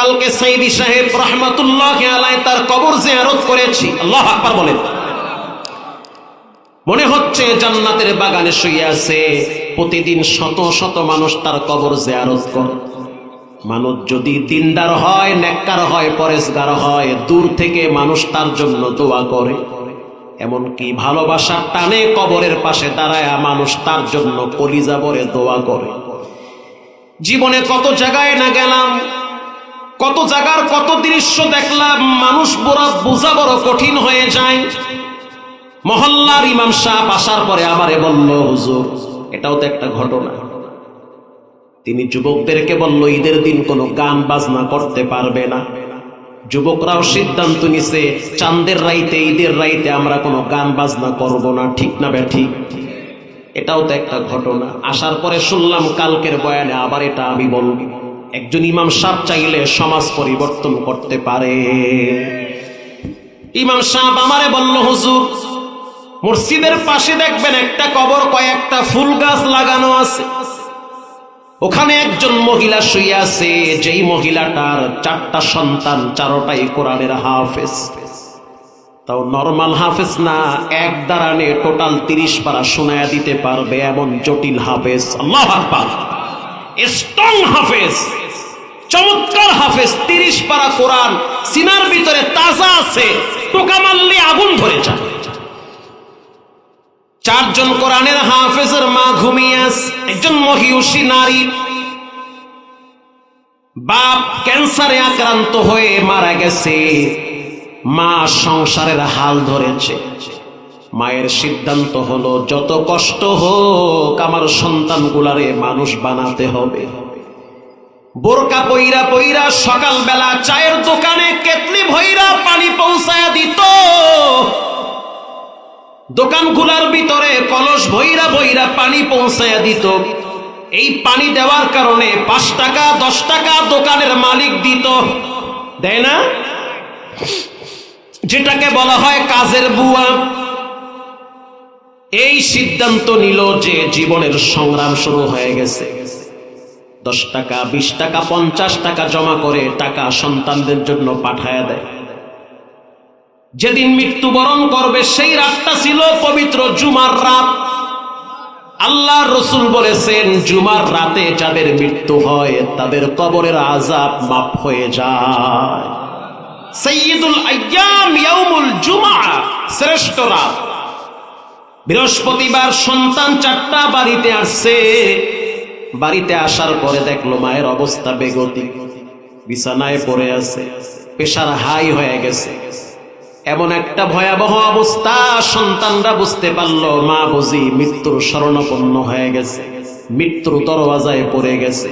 গতকালকে সাইদি সাহেব রহমাতুল্লাহ আলাই তার কবর জিয়ারত করেছি। আল্লাহ আকবার বলেন। মনে হচ্ছে জান্নাতের বাগানে শুয়ে আছে, প্রতিদিন শত শত মানুষ তার কবর জিয়ারত করে। মানুষ যদি দিনদার হয়, নেককার হয় পরেশগার হয়, দূর থেকে মানুষ তার জন্য দোয়া করে। এমনকি ভালোবাসার টানে কবরের পাশে দাঁড়ায় মানুষ তার জন্য কলিজা ভরে দোয়া করে। জীবনে কত জায়গায় না গেলাম কত জায়গার কত দৃশ্য দেখলাম, মানুষ বড় বোঝা বড় কঠিন হয়ে যায়। মহল্লার ইমাম সাহেব আসার পরে আমারে বলল, হুজুর, এটাও তো একটা ঘটনা। তিনি যুবকদেরকে বলল, ঈদের দিন কোনো গান বাজনা করতে পারবে না। যুবকরাও সিদ্ধান্ত নিছে, চাঁদের রাইতে, ঈদের রাইতে আমরা কোনো গান বাজনা করব না, ঠিক না বে, ঠিক? এটাও তো একটা ঘটনা। আসার পরে শুনলাম, কালকের বয়ানে আবার এটা আমি বলব। একজন ইমাম সাহেব চাইলে সমাজ পরিবর্তন করতে পারে। ইমাম সাহেব আমারে বলল, হুজুর, মসজিদের পাশে দেখবেন একটা কবর, কয়েকটা ফুল গাছ লাগানো আছে। ওখানে একজন মহিলা শুয়ে আছে, যেই মহিলাটার চারটা সন্তান চারোটাই কোরআনের হাফেজ। তাও নর্মাল হাফেজ না, এক দাঁড়ানে টোটাল তিরিশ পারা শোনায়া দিতে পারবে এমন জটিল হাফেজ। আল্লাহ আকবার। স্ট্রং হাফেজ, চমৎকার হাফেজ, তিরিশ পারা কোরআন, সিনার ভিতরে তাজা আছে, টোকা মারলে আগুন ধরে যায়। চারজন কোরআনের হাফেজের মা ঘুমিয়ে একজন মহিষী নারী। বাপ ক্যান্সারে আক্রান্ত হয়ে মারা গেছে, মা সংসারের হাল ধরেছে। মায়ের সিদ্ধান্ত হলো, যত কষ্ট হোক আমার সন্তানগুলারে মানুষ বানাতে হবে। বোরকা পইরা পইরা সকালবেলা চায়ের দোকানে কেতলি ভৈরা পানি পৌঁছায়া দিত। দোকানগুলার ভিতরে কলস ভৈরা ভৈরা পানি পৌঁছায়া দিত। এই পানি দেওয়ার কারণে পাঁচ টাকা, দশ টাকা দোকানের মালিক দিত। দেয় না? যেটাকে বলা হয় কাজের বুয়া। এই সিদ্ধান্ত নিল যে জীবনের সংগ্রাম শুরু হয়ে গেছে। দশ টাকা, বিশ টাকা, পঞ্চাশ টাকা জমা করে টাকা সন্তানদের জন্য পাঠায় দেয়। যেদিন মৃত্যুবরণ করবে, সেই রাতটা ছিল পবিত্র জুমার রাত। আল্লাহ রসুল বলেছেন, জুমার রাতে যাদের মৃত্যু হয়, তাদের কবরের আজাব মাফ হয়ে যায়। সৈয়দুল আয়াম ইয়াউমুল জুমা, শ্রেষ্ঠ রাত। বৃহস্পতিবার সন্তান চারটা বাড়িতে আসছে। বাড়িতে আসার পরে দেখল মায়ের অবস্থা বেগতি বিছানায় পড়ে আছে পেশার হাই হয়ে গেছে। এমন একটা ভয়াবহ অবস্থা সন্তানরা বুঝতে পারল, মা বুঝি মৃত্যুর শরণাপন্ন হয়ে গেছে, মৃত্যুর দরওয়াজায় পড়ে গেছে।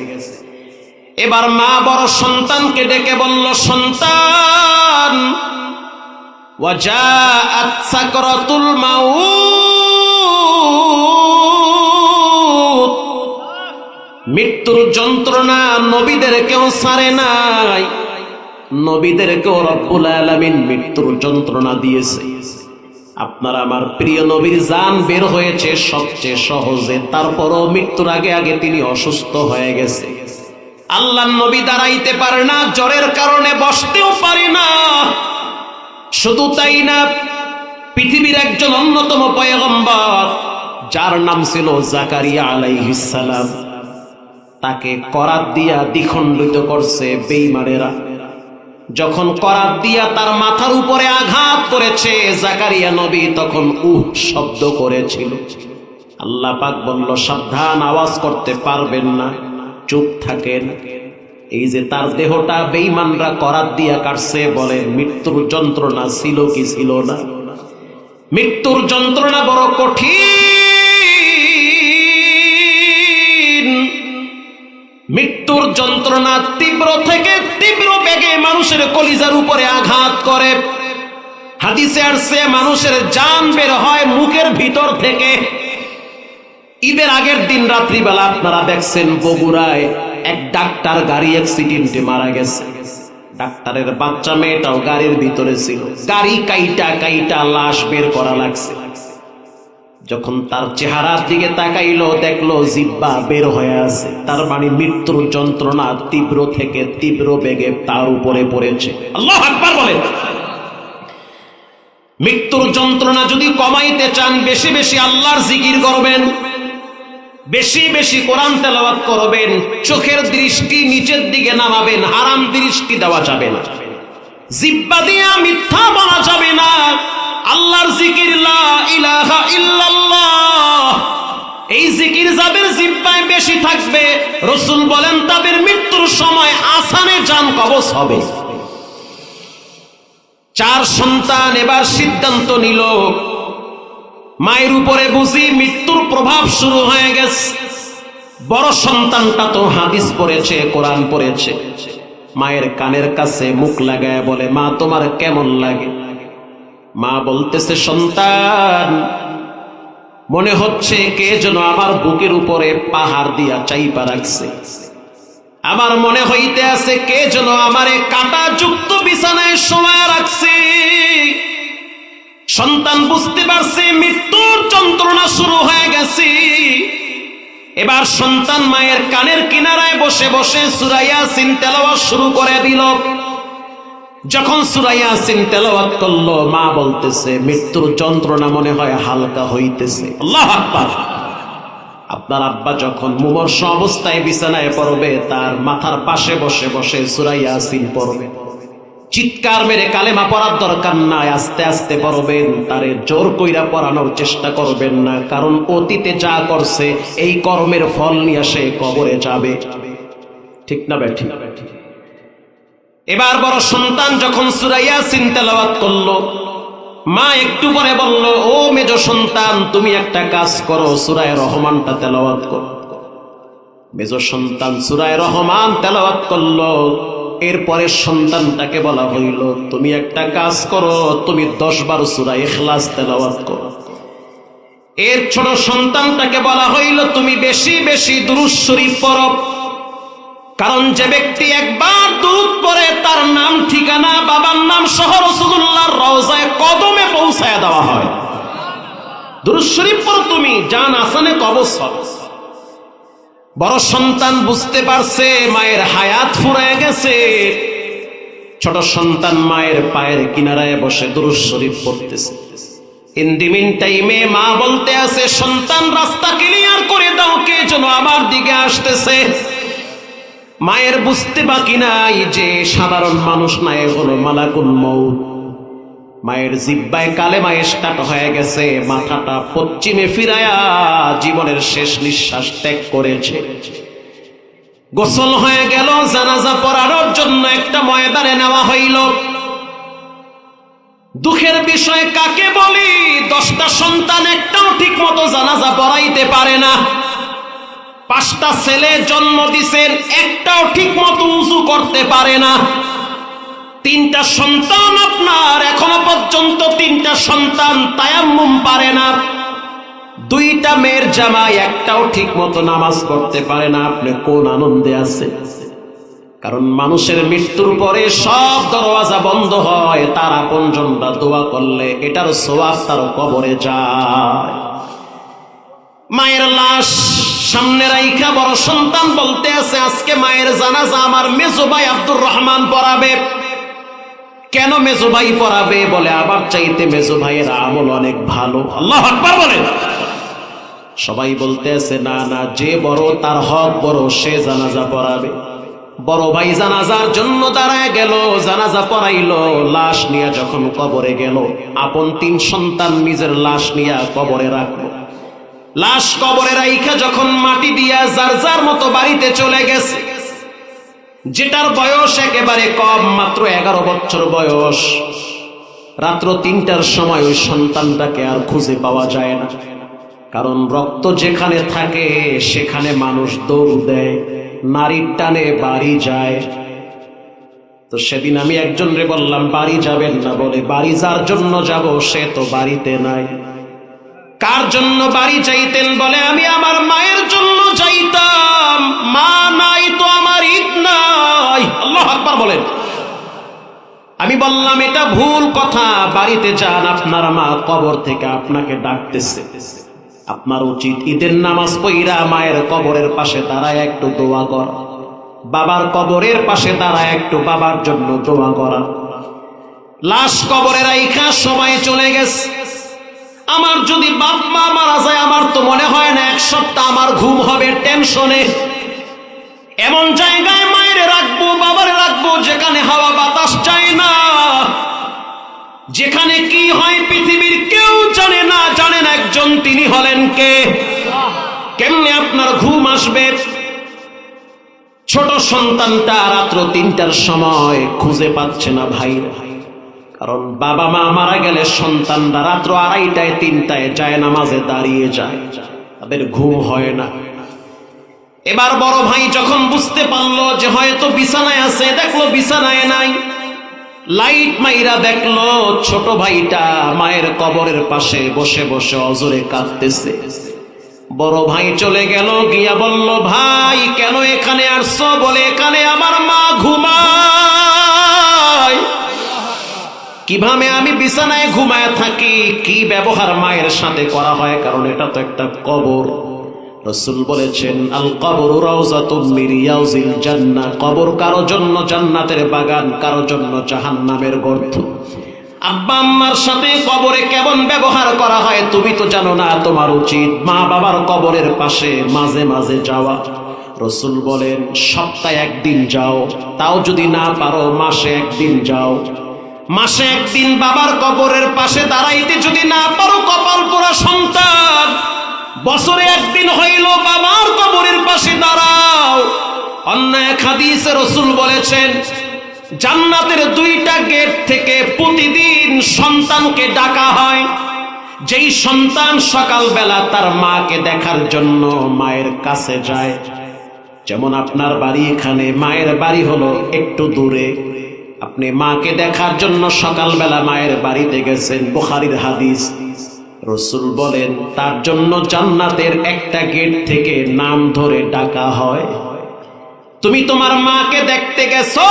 এবার মা বড় সন্তানকে ডেকে বলল, সন্তান ওয়াজাআত সাকরাতুল মাউত। মৃত্যুর যন্ত্রণা নবীদের কেউ সারে নাই। নবীদেরকেও রব্বুল আলামিন মৃত্যুর যন্ত্রণা দিয়েছে। আপনার আমার প্রিয় নবীর জান বের হয়েছে সবচেয়ে সহজে, তারপরও মৃত্যুর আগে আগে তিনি অসুস্থ হয়ে গেছে। আল্লাহ নবী দাঁড়াইতে পারে না, জ্বরের কারণে বসতেও পারে না। শুধু তাই না, পৃথিবীর একজন অন্যতম পয়গম্বর, যার নাম ছিল জাকারিয়া আলাইহিস সালাম। তাকে করাত দিয়া দ্বিখণ্ডিত করছে বেইমানেরা। যখন করাত দিয়া তার মাথার উপরে আঘাত করেছে, জাকারিয়া নবী তখন উহ শব্দ করেছিল। আল্লাহ পাক বলল, সাবধান, আওয়াজ করতে পারবেন না, চুপ থাকেন। এই যে তার দেহটা বেইমানরা করাত দিয়া কাটছে বলে মৃত্যুর যন্ত্রণা ছিল কি ছিল না? মৃত্যুর যন্ত্রণা বড় কঠিন। মৃত্যুর যন্ত্রণা তীব্র থেকে তীব্র বেগে মানুষের কলিজার উপরে আঘাত করে। হাদিসে আসছে, মানুষের জান বের হয় মুখের ভিতর থেকে। ঈদের আগের দিন রাত্রিবেলা আপনারা দেখছেন বগুড়ায় এক ডাক্তার গাড়ি অ্যাক্সিডেন্টে মারা গেছে। ডাক্তারের বাচ্চা মেয়েটাও গাড়ির ভিতরে ছিল। গাড়ি কাইটা কাইটা লাশ বের করা লাগছে। যখন তার চেহারার দিকে তাকাইলো, দেখল জিব্বা বের হয়ে আছে। তার মানে মৃত্যুর যন্ত্রণা তীব্র থেকে তীব্র বেগে তার উপরে পড়েছে। আল্লাহ আকবার বলেন মৃত্যুর যন্ত্রণা যদি কমাইতে চান, বেশি বেশি আল্লাহর জিকির করবেন। বেশি বেশি কোরআন তেলাওয়াত করবেন। চোখের দৃষ্টি নিচের দিকে নামাবেন, হারাম দৃষ্টি দেওয়া যাবে না। জিব্বা দিয়া মিথ্যা বলা যাবে না। আল্লাহর জিকির, লা ইলাহা ইল্লাল্লাহ। এই জিকির যাদের জিব্বায় বেশি থাকবে, রসুল বলেন, তাদের মৃত্যুর সময় আসানে যান কবচ হবে। চার সন্তান এবার সিদ্ধান্ত নিল, মায়ের উপরে বুঝি মৃত্যুর প্রভাব শুরু হয়ে গেছে। বড় সন্তানটা তো হাদিস পড়েছে, কোরআন পড়েছে। মায়ের কানের কাছে মুখ লাগায় বলে, মা, তোমার কেমন লাগে? মা বলতেছে, সন্তান, মনে হচ্ছে কে যেন আমার বুকের উপরে পাহাড় দিয়া চাইপা রাখছে। আমার মনে হইতে আছে কে যেন আমারে কাটা যুক্ত বিছানায় সময় রাখছে। সন্তান, বুঝতে পারছে মৃত্যুর যন্ত্রণা শুরু হয়ে গেছে। এবার সন্তান মায়ের কানের কিনারায় বসে বসে সুরাইয়া সিন তেলাওয়াত শুরু করে দিল। যখন সুরাইয়া সিন তেলাওয়াত করল, মা বলতেছে, মৃত্যুর যন্ত্রণা মনে হয় হালকা হইতেছে। আল্লাহ আকবার। আপনার আব্বা যখন মুমর্ষ অবস্থায় বিছানায় পড়বে, তার মাথার পাশে বসে বসে সুরাইয়া সিন পড়বে। চিৎকার মেরে কালেমা পড়ার দরকার নাই, আস্তে আস্তে পড়বেন, তারে জোর কইরা পড়ানোর চেষ্টা করবেন না, কারণ অতীতে যা করছে, এই কর্মের ফল নিয়ে সে কবরে যাবে। ঠিক না ব্যাঠি এবার বড় সন্তান যখন সুরাইয়া তেলাওয়াত করল, মা একটু পরে বলল, ও মেজ সন্তান, তুমি একটা কাজ করো, সুরায় রহমানটা তেলাওয়াত করো। মেজ সন্তান সুরায় রহমান তেলাওয়াত করল, এরপরে সন্তানটাকে বলা হইল, তুমি একটা কাজ করো, তুমি দশ বার সুরায় ইখলাস তেলাওয়াত করো। এর ছোট সন্তানটাকে বলা হইল, তুমি বেশি বেশি শরীফ পড়ো। কারণ যে ব্যক্তি একবার দুধ পরে তার নাম, ঠিকানা, বাবার নাম সহ রসুল্লাহর রওজায় কদমে পৌঁছায় দেওয়া হয়। দুরুদ শরীফ পড়ো তুমি, জান আসানে বড় সন্তান বুঝতে পারছে, মায়ের হায়াত ফুরায় গেছে। ছোট সন্তান মায়ের পায়ের কিনারায় বসে দুরুদ শরীফ পড়তেছে। ইন দি টাইমে মা বলতে আছে, সন্তান রাস্তা ক্লিয়ার করে দাও, কে যেন আমার দিকে আসতেছে। মায়ের বুঝতে বাকি নাই যে সাধারণ মানুষ নাই হলো মালাকুল মৌত মায়ের জিব্বায় কালে মায়ের স্টার্ট হয়ে গেছে, মাথাটা পশ্চিমে ফিরায়া জীবনের শেষ নিঃশ্বাস ত্যাগ করেছে। গোসল হয়ে গেল, জানাজা পড়ানোর জন্য একটা ময়দানে নেওয়া হইল। দুঃখের বিষয় কাকে বলি? দশটা সন্তান একটাও ঠিক মতো জানাজা পড়াইতে পারে না। পাঁচটা ছেলে জন্ম দিছেন, একটাও ঠিক মতো উঁচু করতে পারে না। তিনটা সন্তান আপনার, এখনও পর্যন্ত তিনটা সন্তান তায়াম্মুম পারে না। দুইটা মেয়ের জামাই, একটাও ঠিক মতো নামাজ পড়তে পারে না। আপনি কোন আনন্দে আছেন? কারণ মানুষের মৃত্যুর পরে সব দরওয়াজা বন্ধ হয়, তার আপনজনটা দোয়া করলে এটার সোয়াব তার কবরে যায়। মায়ের লাশ সামনে রাইখা বড় সন্তান বলতে আছে, আজকে মায়ের জানাজা আমার মেজো ভাই আব্দুর রহমান পড়াবে। কেন মেজো ভাই পড়াবে বলে? আবার চাইতে মেজো ভাইয়ের আমল অনেক ভালো। আল্লাহ আকবার বলে সবাই বলতে আছে, না না, যে বড় তার হক, বড় সে জানাজা পড়াবে। বড় ভাই জানাজার জন্য দাঁড়ায় গেল, জানাজা পড়াইলো, লাশ নিয়ে যখন কবরে গেল, আপন তিন সন্তান নিজের লাশ নিয়ে কবরে রাখল। লাশ কবরে রাইখা যখন মাটি দিয়া যার যার মতো বাড়িতে চলে গেছে, যেটার বয়স একেবারে কম, মাত্র এগারো বছর বয়স, রাত্র তিনটার সময় ওই সন্তানটাকে আর খুঁজে পাওয়া যায় না। কারণ রক্ত যেখানে থাকে, সেখানে মানুষ দৌড় দেয়, নারীর টানে বাড়ি যায়। তো সেদিন আমি একজন রে বললাম, বাড়ি যাবেন না বলে, বাড়ি যার জন্য যাব, সে তো বাড়িতে নাই। কার জন্য বাড়ি চাইতেন বলে, আমি আমার মায়ের জন্য চাইতাম। মা নাই তো আমার ঈদ নাই। আল্লাহ আকবার বলেন। আমি বললাম, এটা ভুল কথা। বাড়িতে যান, আপনার মা কবর থেকে আপনাকে ডাকতেছে। আপনার উচিত ঈদের নামাজ পইরা মায়ের কবরের পাশে দাঁড়ায় একটু দোয়া করা। বাবার কবরের পাশে দাঁড়ায় একটু বাবার জন্য দোয়া করা। লাশ কবরের আইখা সময় চলে গেছে। আমার যদি বাপ মা মারা যায়, আমার তো মনে হয় না এক সপ্তাহ আমার ঘুম হবে টেনশনে এমন জায়গায় মায়ের রাখব, বাবারে রাখব, যেখানে হাওয়া বাতাস চায় না। যেখানে কি হয় পৃথিবীর কেউ জানে না জানেন একজন তিনি হলেন কে। কেমনে আপনার ঘুম আসবে? ছোট সন্তানটা রাত্র তিনটার সময় খুঁজে পাচ্ছে না ভাই কারণ বাবা মা মারা গেলে সন্তানরা রাত্র আড়াইটায়, তিনটায় যায়, নামাজে দাঁড়িয়ে যায়। তাদের ঘুম হয় না। এবার বড় ভাই যখন বুঝতে পারল যে হয়তো বিছানায় আছে, দেখল বিছানায় নাই। লাইট মাইরা দেখল ছোট ভাইটা মায়ের কবরের পাশে বসে বসে অজরে কাঁদতেছে। বড় ভাই চলে গেল, গিয়া বলল, ভাই, কেন এখানে আসছো? বলে, এখানে আমার মা ঘুমায়। কীভাবে আমি বিছানায় ঘুমায় থাকি? কি ব্যবহার মায়ের সাথে করা হয়? কারণ এটা তো একটা কবর। রসুল বলেছেন আল কবর রাউজাতুম মিন রিয়াউজিল কবর কারও জন্য জান্নাতের বাগান, কারও জন্য জাহান্নামের গর্ত। আব্বা আম্মার সাথে কবরে কেমন ব্যবহার করা হয় তুমি তো জানো না, তোমার উচিত মা বাবার কবরের পাশে মাঝে মাঝে যাওয়া। রসুল বলেন, সপ্তাহে একদিন যাও, তাও যদি না পারো, মাসে একদিন যাও। মাসে একদিন বাবার কবরের পাশে দাঁড়াইতে যদি না পারো, কপাল পোড়া সন্তান। বছরে একদিন হইল বাবার কবরের পাশে দাঁড়াও। অন্য এক রসুল বলেছেন, জান্নাতের দুইটা গেট থেকে প্রতিদিন সন্তানকে ডাকা হয়। যেই সন্তান সকালবেলা তার মাকে দেখার জন্য মায়ের কাছে যায়। যেমন আপনার বাড়ি এখানে, মায়ের বাড়ি হলো একটু দূরে। আপনি মাকে দেখার জন্য সকালবেলা মায়ের বাড়িতে গেছেন, বুখারির হাদিস। রসুল বলেন, তার জন্য জান্নাতের একটা গেট থেকে নাম ধরে ডাকা হয়। তুমি তোমার মাকে দেখতে গেছো,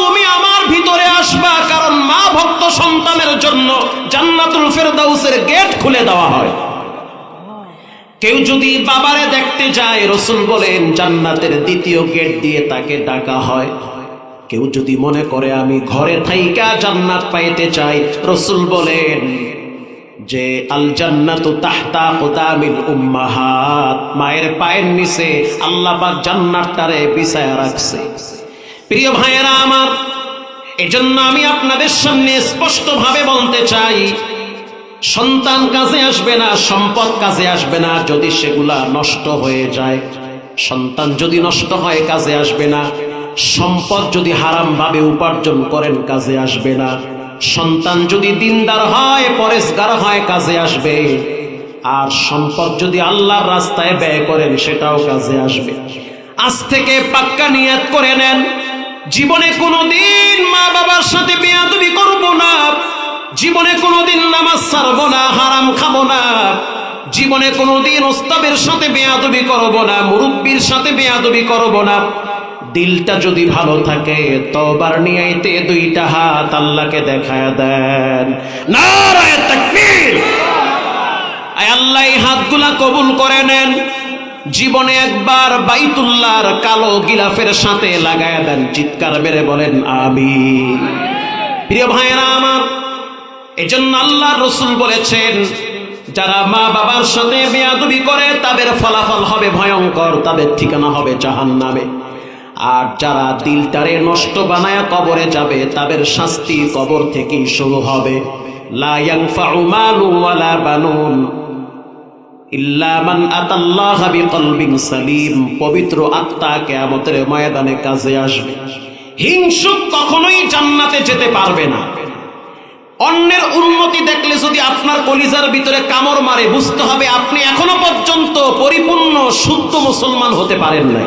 তুমি আমার ভিতরে আসবা, কারণ মা ভক্ত সন্তানের জন্য জান্নাতুল ফেরদাউসের গেট খুলে দেওয়া হয়। কেউ যদি বাবারে দেখতে যায়, রসুল বলেন, জান্নাতের দ্বিতীয় গেট দিয়ে তাকে ডাকা হয়। কেউ যদি মনে করে আমি ঘরে থাইকা জান্নাত পাইতে চাই, রসুল বলেন যে আল জান্নাতু তাহতা কুদামিল উম্মাহাত। মায়ের পায়ের নিচে আল্লাহ পাক জান্নাতটারে বিছায়া রাখছে। প্রিয় ভাইয়েরা আমার, এজন্য আমি আপনাদের সামনে স্পষ্ট ভাবে বলতে চাই, সন্তান কাজে আসবে না, সম্পদ কাজে আসবে না, যদি সেগুলা নষ্ট হয়ে যায়। সন্তান যদি নষ্ট হয়, কাজে আসবে না। সম্পদ যদি হারাম ভাবে উপার্জন করেন, কাজে আসবে না। সন্তান যদি দিনদার হয়, পরেশগার হয়, কাজে আসবে। আর সম্পদ যদি আল্লাহর রাস্তায় ব্যয় করেন, সেটাও কাজে আসবে। আজ থেকে পাক্কা নিয়াত করে নেন। জীবনে কোনোদিন মা বাবার সাথে বেয়াদবি করব না। জীবনে কোনোদিন নামাজ ছাড়বো না, হারাম খাব না। জীবনে কোনোদিন ওস্তাবের সাথে বেয়াদবি করব না, মুরব্বীর সাথে বেয়াদবি করব না। দিলটা যদি ভালো থাকে তবার নিয়াইতে দুইটা হাত আল্লাহকে দেখায় দেন। আল্লাহ, এই হাতগুলা কবুল করে নেন। জীবনে একবার বাইতুল্লাহর কালো গিলাফের সাথে লাগায় দেন, চিৎকার মেরে বলেন আমি প্রিয় ভাইয়েরা আমার, এজন্য আল্লাহ রসুল বলেছেন, যারা মা বাবার সাথে বেয়াদবি করে, তাদের ফলাফল হবে ভয়ঙ্কর, তাদের ঠিকানা হবে জাহান্নামে। আর যারা দিলটারে নষ্ট বানায়া কবরে যাবে, তাদের শাস্তি কবর থেকেই শুরু হবে। পবিত্র আত্মা কিয়ামতের ময়দানে কাজে আসবে। হিংসুক কখনোই জান্নাতে যেতে পারবে না। অন্যের উন্নতি দেখলে যদি আপনার কলিজার ভিতরে কামড় মারে, বুঝতে হবে আপনি এখনও পর্যন্ত পরিপূর্ণ, শুদ্ধ মুসলমান হতে পারেন নাই।